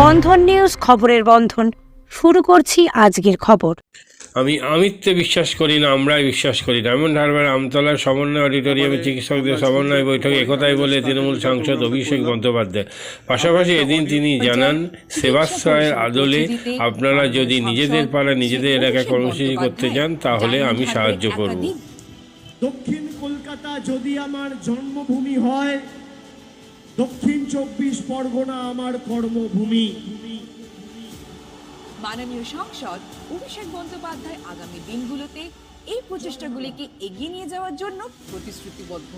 বন্ধন news খবরের বন্ধন। শুরু করছি আজকের খবর। আমি আমিত্বে বিশ্বাস করি না আমরাই বিশ্বাস করি ডায়মন্ড হারবার আমতলার সমন্বয় অডিটোরিয়ামে চিকিৎসকদের সমন্বয় বৈঠকে একথাই বলে তৃণমূল সাংসদ অভিষেক বন্দ্যোপাধ্যায়। পাশাপাশি এদিন তিনি জানান সেবাশ্রয়ের আদলে আপনারা যদি নিজেদের পাড়ায় নিজেদের এলাকায় কর্মসূচি করতে চান তাহলে আমি সাহায্য করব। দক্ষিণ কলকাতা যদি আমার জন্মভূমি হয় দক্ষিণ চব্বিশ পরগনা আমার কর্মভূমি। মাননীয় সংসদ অভিষেক বন্দ্যোপাধ্যায় আগামী দিনগুলোতে এই প্রচেষ্টাগুলিকে এগিয়ে নিয়ে যাওয়ার জন্য প্রতিশ্রুতিবদ্ধ।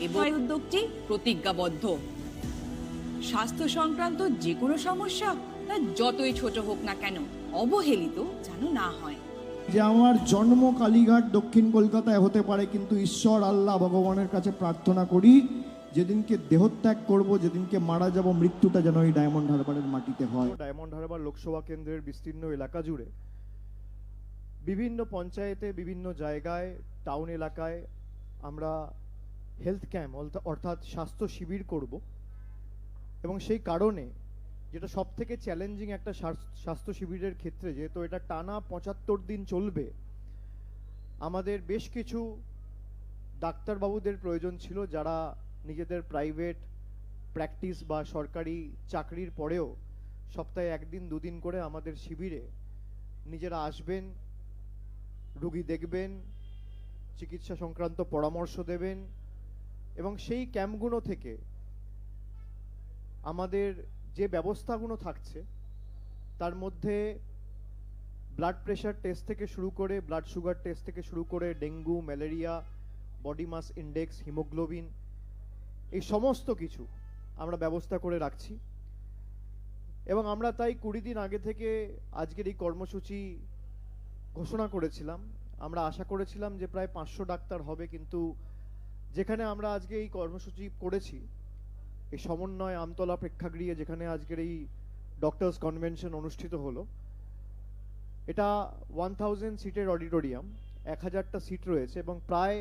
এবং উদ্যোগটি প্রতিজ্ঞাবদ্ধ। স্বাস্থ্য সংক্রান্ত যে কোনো সমস্যা তা যতই ছোট হোক না কেন অবহেলিত যেন না হয়। যে আমার জন্ম কালীঘাট দক্ষিণ কলকাতায় হতে পারে কিন্তু ঈশ্বর আল্লাহ ভগবানের কাছে প্রার্থনা করি যেদিনকে দেহত্যাগ করব, যেদিনকে মারা যাব, মৃত্যুটা যেন এই ডায়মন্ড হারবারের মাটিতে হয়। ডায়মন্ড হারবার লোকসভা কেন্দ্রের বিস্তীর্ণ এলাকা জুড়ে বিভিন্ন পঞ্চায়েতে, বিভিন্ন জায়গায়, টাউন এলাকায় আমরা হেলথ ক্যাম্প অর্থাৎ স্বাস্থ্য শিবির করব। এবং সেই কারণে যেটা সব থেকে চ্যালেঞ্জিং একটা স্বাস্থ্য শিবিরের ক্ষেত্রে, যেহেতু এটা টানা পঁচাত্তর দিন চলবে, আমাদের বেশ কিছু ডাক্তারবাবুদের প্রয়োজন ছিল যারা নিজেদের প্রাইভেট প্র্যাকটিস বা সরকারি চাকরির পরেও সপ্তাহে একদিন, দুদিন করে আমাদের শিবিরে নিজেরা আসবেন, রুগী দেখবেন, চিকিৎসা সংক্রান্ত পরামর্শ দেবেন এবং সেই ক্যাম্পগুলো থেকে আমাদের যে ব্যবস্থাগুলো থাকছে, তার মধ্যে ব্লাড প্রেশার টেস্ট থেকে শুরু করে ব্লাড সুগার টেস্ট থেকে শুরু করে dengue malaria body mass index haemoglobin এই সমস্ত কিছু আমরা ব্যবস্থা করে রাখছি। এবং আমরা তাই কুড়ি দিন আগে থেকে আজকের এই কর্মসূচি ঘোষণা করেছিলাম। আমরা আশা করেছিলাম যে প্রায় পাঁচশো ডাক্তার হবে, কিন্তু যেখানে আমরা আজকে এই কর্মসূচি করেছি, এই সমন্বয় আমতলা প্রেক্ষাগৃহে যেখানে আজকের এই ডক্টরস কনভেনশন অনুষ্ঠিত হলো, এটা ওয়ান থাউজেন্ড সিটের অডিটোরিয়াম এক হাজারটা সিট রয়েছে এবং প্রায়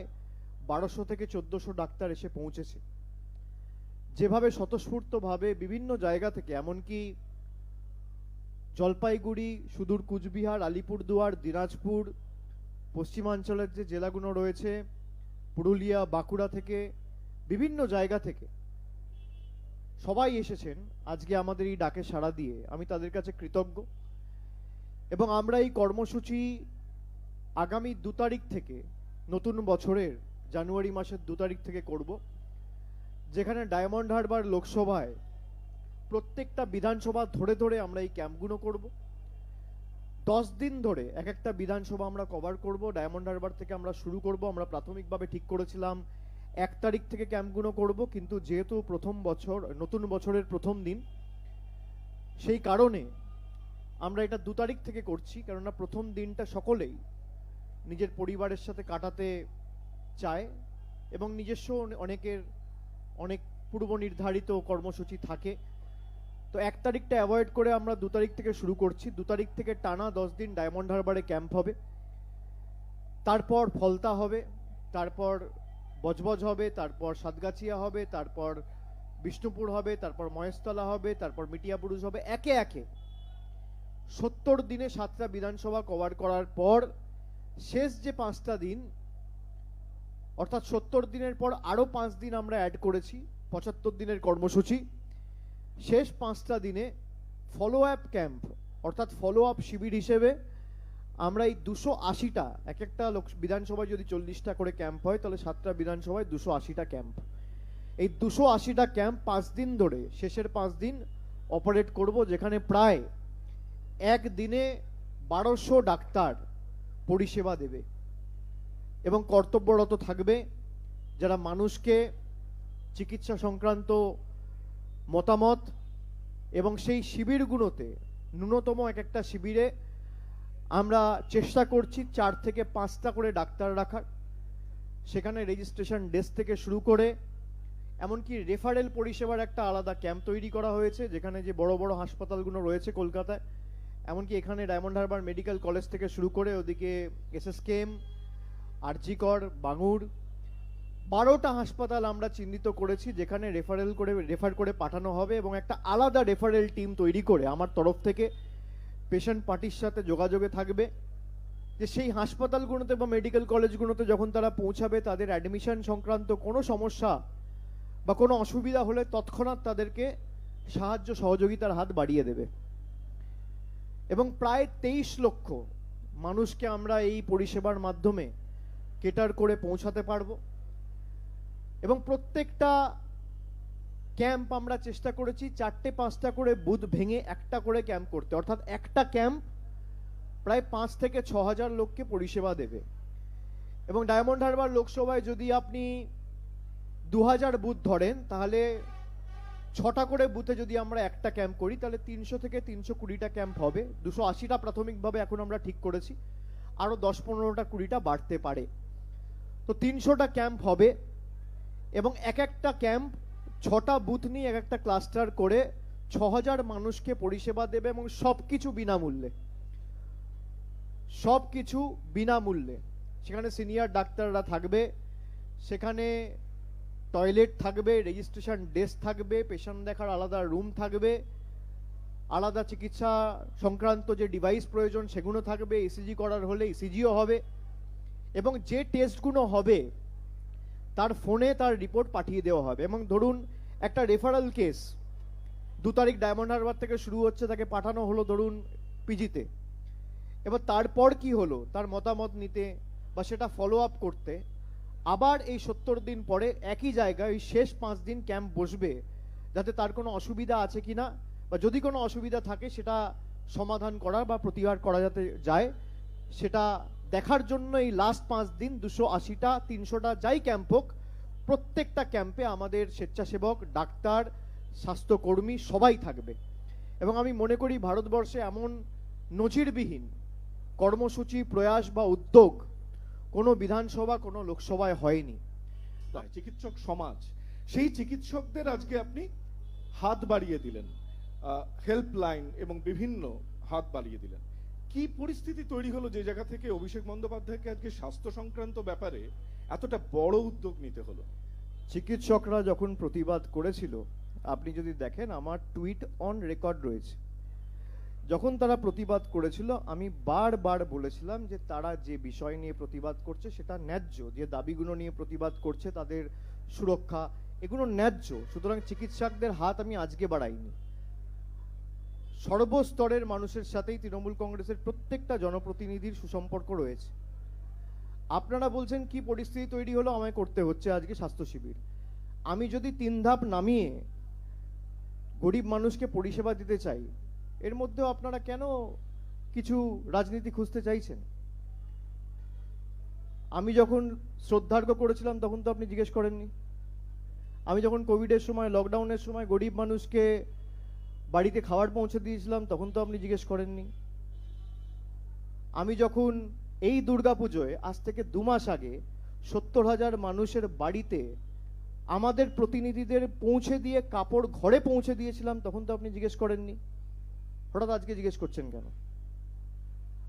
বারোশো থেকে চোদ্দোশো ডাক্তার এসে পৌঁছেছে। যেভাবে স্বতঃস্ফূর্তভাবে বিভিন্ন জায়গা থেকে, এমনকি জলপাইগুড়ি, সুদূর কুচবিহার, আলিপুরদুয়ার, দিনাজপুর, পশ্চিমাঞ্চলের যে জেলাগুলো রয়েছে, পুরুলিয়া, বাঁকুড়া থেকে, বিভিন্ন জায়গা থেকে সবাই এসেছেন আজকে আমাদের এই ডাকে সাড়া দিয়ে। আমি তাদের কাছে কৃতজ্ঞ। এবং আমরা এই কর্মসূচি আগামী দু তারিখ থেকে, নতুন বছরের জানুয়ারি মাসের দু তারিখ থেকে করব। যেখানে ডায়মন্ড হারবার লোকসভায় প্রত্যেকটা বিধানসভা ধরে ধরে আমরা এই ক্যাম্পগুলো করব। দশ দিন ধরে এক একটা বিধানসভা আমরা কভার করব, ডায়মন্ড হারবার থেকে আমরা শুরু করব, আমরা প্রাথমিকভাবে ঠিক করেছিলাম এক তারিখ থেকে ক্যাম্পগুলো করব, কিন্তু যেহেতু প্রথম বছর, নতুন বছরের প্রথম দিন, সেই কারণে আমরা এটা দু তারিখ থেকে করছি, কেননা প্রথম দিনটা সকলেই নিজের পরিবারের সাথে কাটাতে চায় এবং নিজস্ব অনেকের অনেক পূর্ব নির্ধারিত কর্মসূচি থাকে। তো এক তারিখটা অ্যাভয়েড করে আমরা দু তারিখ থেকে শুরু করছি। দু তারিখ থেকে টানা দশ দিন ডায়মন্ড হারবারে ক্যাম্প হবে। তারপর ফলতা হবে, তারপর বজবজ হবে, তারপর সাতগাছিয়া হবে, তারপর বিষ্ণুপুর হবে, তারপর মহেশতলা হবে, তারপর মিটিয়াপুরুষ হবে, একে একে। সত্তর দিনে সাতটা বিধানসভা কভার করার পর শেষ যে পাঁচটা দিন অর্থাৎ সত্তর দিনের পর আরও পাঁচ দিন আমরা অ্যাড করেছি, পঁচাত্তর দিনের কর্মসূচি। শেষ পাঁচটা দিনে ফলো আপ ক্যাম্প অর্থাৎ ফলো আপ শিবির হিসেবে আমরা এই দুশো আশিটা, এক একটা লোক, বিধানসভায় যদি চল্লিশটা করে ক্যাম্প হয়, তাহলে সাতটা বিধানসভায় দুশো আশিটা ক্যাম্প এই দুশো আশিটা ক্যাম্প পাঁচ দিন ধরে, শেষের পাঁচ দিন অপারেট করব, যেখানে প্রায় এক দিনে বারোশো ডাক্তার পরিষেবা দেবে। এবং কর্তব্যরত থাকবে যারা মানুষকে চিকিৎসা সংক্রান্ত মতামত এবং সেই শিবিরগুলোতে, ন্যূনতম এক একটা শিবিরে আমরা চেষ্টা করছি চার থেকে পাঁচটা করে ডাক্তার রাখার। সেখানে রেজিস্ট্রেশন ডেস্ক থেকে শুরু করে, এমনকি রেফারেল পরিষেবার একটা আলাদা ক্যাম্প তৈরি করা হয়েছে, যেখানে যে বড় বড় হাসপাতালগুলো রয়েছে কলকাতায়। এমনকি এখানে ডায়মন্ড হারবার মেডিকেল কলেজ থেকে শুরু করে ওদিকে এসএসকেএম আরজিকর, বাঙুর, বারোটা হাসপাতাল আমরা চিহ্নিত করেছি যেখানে রেফারেল করে রেফার করে পাঠানো হবে এবং একটা আলাদা রেফারেল টিম তৈরি করে আমার তরফ থেকে পেশেন্ট পার্টির সাথে যোগাযোগে থাকবে। যে সেই হাসপাতালগুলোতে বা মেডিকেল কলেজগুলোতে যখন তারা পৌঁছাবে, তাদের অ্যাডমিশন সংক্রান্ত কোনো সমস্যা বা কোনো অসুবিধা হলে তৎক্ষণাৎ তাদেরকে সাহায্য সহযোগিতার হাত বাড়িয়ে দেবে। এবং প্রায় তেইশ লক্ষ মানুষকে আমরা এই পরিষেবার মাধ্যমে কেটার করে পৌঁছাতে পারব। এবং প্রত্যেকটা ক্যাম্প আমরা চেষ্টা করেছি চারটে পাঁচটা করে বুথ ভেঙে একটা করে ক্যাম্প করতে। অর্থাৎ একটা ক্যাম্প প্রায় পাঁচ থেকে ছ হাজার লোককে পরিষেবা দেবে। এবং ডায়মন্ড হারবার লোকসভায় যদি আপনি দু হাজার বুথ ধরেন, তাহলে ছটা করে বুথে যদি আমরা একটা ক্যাম্প করি, তাহলে তিনশো থেকে তিনশো কুড়িটা ক্যাম্প হবে। দুশো আশিটা প্রাথমিকভাবে এখন আমরা ঠিক করেছি। আরও দশ পনেরোটা কুড়িটা বাড়তে পারে। তো তিনশোটা ক্যাম্প হবে এবং এক একটা ক্যাম্প ছটা বুথ নিয়ে এক একটা ক্লাস্টার করে ছ হাজার মানুষকে পরিষেবা দেবে এবং সব কিছু বিনামূল্যে। সব কিছু বিনামূল্যে। সেখানে সিনিয়র ডাক্তাররা থাকবে, সেখানে টয়লেট থাকবে, রেজিস্ট্রেশন ডেস্ক থাকবে, পেশেন্ট দেখার আলাদা রুম থাকবে, আলাদা চিকিৎসা সংক্রান্ত যে ডিভাইস প্রয়োজন সেগুলো থাকবে ইসিজি করার হলে ইসিজিও হবে। এবং যে টেস্টগুলো হবে, তার ফোনে তার রিপোর্ট পাঠিয়ে দেওয়া হবে। এবং ধরুন, একটা রেফারেল কেস দু তারিখ ডায়মন্ড হারবার থেকে শুরু হচ্ছে, তাকে পাঠানো হলো ধরুন পিজিতে এবার তারপর কি হলো? তার মতামত নিতে বা সেটা ফলো আপ করতে, আবার এই সত্তর দিন পরে একই জায়গায় ওই শেষ পাঁচ দিন ক্যাম্প বসবে, যাতে তার কোনো অসুবিধা আছে কি না, বা যদি কোনো অসুবিধা থাকে, সেটা সমাধান করা বা প্রতিকার করা যাতে যায়, সেটা দেখার জন্য এই লাস্ট পাঁচ দিন দুশো আশিটা, তিনশোটা যাই ক্যাম্প হোক, প্রত্যেকটা ক্যাম্পে আমাদের স্বেচ্ছাসেবক, ডাক্তার, স্বাস্থ্যকর্মী সবাই থাকবে। এবং আমি মনে করি ভারতবর্ষে এমন নজিরবিহীন কর্মসূচি, প্রয়াস বা উদ্যোগ কোনো বিধানসভা, কোনো লোকসভায় হয়নি। চিকিৎসক সমাজ, সেই চিকিৎসকদের আজকে আপনি হাত বাড়িয়ে দিলেন হেল্পলাইন এবং বিভিন্ন হাত বাড়িয়ে দিলেন। কি পরিস্থিতি তৈরি হলো যে জায়গা থেকে অভিষেক বন্দ্যোপাধ্যায়কে আজকে স্বাস্থ্য সংক্রান্ত ব্যাপারে এতটা বড় উদ্যোগ নিতে হলো? চিকিৎসকরা যখন প্রতিবাদ করেছিল, আপনি যদি দেখেন আমার টুইট অন রেকর্ড রয়েছে। যখন তারা প্রতিবাদ করেছিল, আমি বারবার বলেছিলাম যে তারা যে বিষয় নিয়ে প্রতিবাদ করছে সেটা ন্যায্য, যে দাবিগুলো নিয়ে প্রতিবাদ করছে তাদের সুরক্ষা, এগুলো ন্যায্য। সুতরাং চিকিৎসকদের হাত আমি আজকে বাড়াইনি। সর্বস্তরের মানুষের সাথেই তৃণমূল কংগ্রেসের প্রত্যেকটা জনপ্রতিনিধির সুসম্পর্ক রয়েছে। আপনারা বলছেন, কি পরিস্থিতি তৈরি হলো? আমায় করতে হচ্ছে আজকে স্বাস্থ্য শিবির। আমি যদি তিন ধাপ নামিয়ে গরিব মানুষকে পরিষেবা দিতে চাই, এর মধ্যেও আপনারা কেন কিছু রাজনীতি খুঁজতে চাইছেন? আমি যখন শ্রদ্ধার্ঘ করেছিলাম, তখন তো আপনি জিজ্ঞেস করেননি। আমি যখন কোভিডের সময়, লকডাউনের সময় গরিব মানুষকে বাড়িতে খাবার পৌঁছে দিয়েছিলাম, তখন তো আপনি জিজ্ঞেস করেননি। আমি যখন এই দুর্গাপুজোয়, আজ থেকে দু মাস আগে সত্তর হাজার মানুষের বাড়িতে আমাদের প্রতিনিধিদের পৌঁছে দিয়ে কাপড় ঘরে পৌঁছে দিয়েছিলাম, তখন তো আপনি জিজ্ঞেস করেননি। হঠাৎ আজকে জিজ্ঞেস করছেন কেন?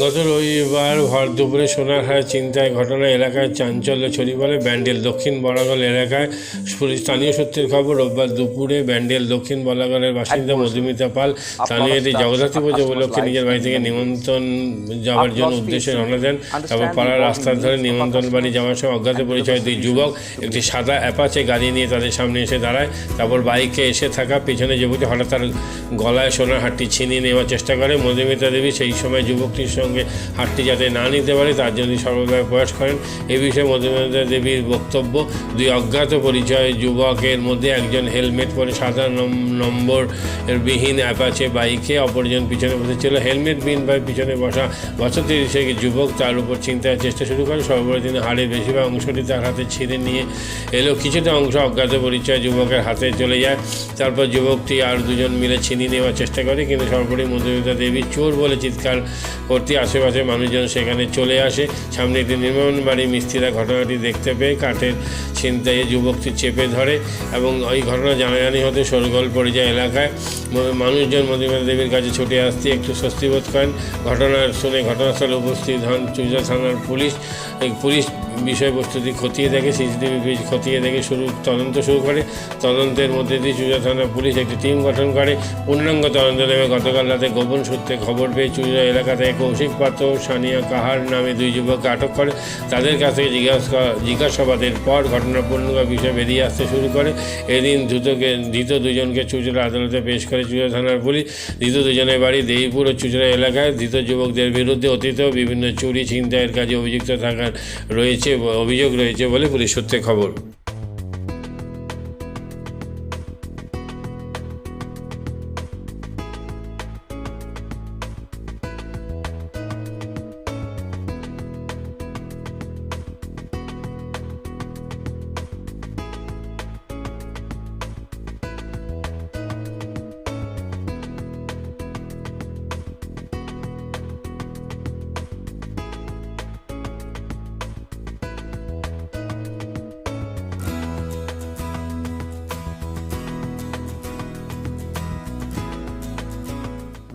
গত রবিবার ভর দুপুরে সোনারহাট চিন্তায় ঘটনা এলাকায় চাঞ্চল্য ছড়িয়ে পড়ে ব্যান্ডেল। দক্ষিণ বলাগল এলাকায় স্থানীয় সূত্রের খবর রোববার দুপুরে ব্যান্ডেল দক্ষিণ বলাগলের বাসিন্দা মধুমিতা পাল স্থানীয় এটি জগদ্ধাত্রী পুজো উপলক্ষে নিজের বাড়ি থেকে নিমন্ত্রণ যাওয়ার জন্য উদ্দেশ্যে রওনা দেন। তারপর পাড়ার রাস্তার ধরে নিমন্ত্রণ বাড়ি যাওয়ার সময় অজ্ঞাত পরিচয় দুই যুবক একটি সাদা অ্যাপাচে গাড়ি নিয়ে তাদের সামনে এসে দাঁড়ায়। তারপর বাইকে এসে থাকা পেছনে যুবকটি হঠাৎ তার গলায় সোনার হাটটি ছিনিয়ে নেওয়ার চেষ্টা করে। মধুমিতা দেবী সেই সময় যুবকটির সঙ্গে হাটটি যাতে না নিতে পারে, তার জন্য সর্বদা প্রয়াস করেন। এ বিষয়ে মধুমিতা দেবীর বক্তব্য, দুই অজ্ঞাত পরিচয় যুবকের মধ্যে একজন হেলমেট পরে সাদা নম্বর বিহীন অ্যাপাচে বাইকে, অপরজন পিছনে বসেছিল হেলমেট বিহীন বাইক পিছনে বসা বছর তিরিশেক যুবক তার উপর চিন্তার চেষ্টা শুরু করে। সর্বোপরি তিনি হাড়ের বেশিরভাগ অংশটি তার হাতে ছিঁড়ে নিয়ে এলো। কিছুটা অংশ অজ্ঞাত পরিচয় যুবকের হাতে চলে যায়। তারপর যুবকটি আর দুজন মিলে ছিনিয়ে নেওয়ার চেষ্টা করে, কিন্তু সর্বোপরি মধুমিতা দেবী চোর বলে চিৎকার করতে আশেপাশে মানুষজন সেখানে চলে আসে। সামনে একটি নির্মাণ বাড়ি, মিস্ত্রিরা ঘটনাটি দেখতে পেয়ে কাঠের ছিনতাইয়ে যুবকটি চেপে ধরে এবং ওই ঘটনা জানাজানি হতে সরগোল পড়ে যায় এলাকায়। মানুষজন মধুমিতা দেবীর কাছে ছুটে আসতে একটু স্বস্তিবোধ করেন। ঘটনার শুনে ঘটনাস্থলে উপস্থিত হন চুজা থানার পুলিশ। পুলিশ বিষয়বস্তুটি খতিয়ে দেখে, সিসিটিভি খতিয়ে দেখে শুরু, তদন্ত শুরু করে, তদন্তের মধ্যে দিয়ে চুজা থানার পুলিশ একটি টিম গঠন করে। পূর্ণাঙ্গ তদন্ত নেমে গতকাল রাতে গোপন সূত্রে খবর পেয়ে চুজা এলাকা থেকে কৌশিক পাত্র সানিয়া কাহার নামে দুই যুবককে আটক করে। তাদের কাছ থেকে জিজ্ঞাসা জিজ্ঞাসাবাদের পর ঘটনার পূর্ণাঙ্গ বিষয় বেরিয়ে আসতে শুরু করে। এদিন দ্রুতকে ধৃত দুজনকে চুচুড়া আদালতে পেশ করে চুচুড়া থানার পুলিশ। ধৃত দুজনের বাড়ি দেইপুর ও চুচুড়া এলাকায়। ধৃত যুবকদের বিরুদ্ধে অতীতেও বিভিন্ন চুরি, ছিনতাইয়ের কাজে অভিযুক্ত থাকার রয়েছে। অভিযোগ রয়েছে বলে পুলিশ সূত্রে খবর।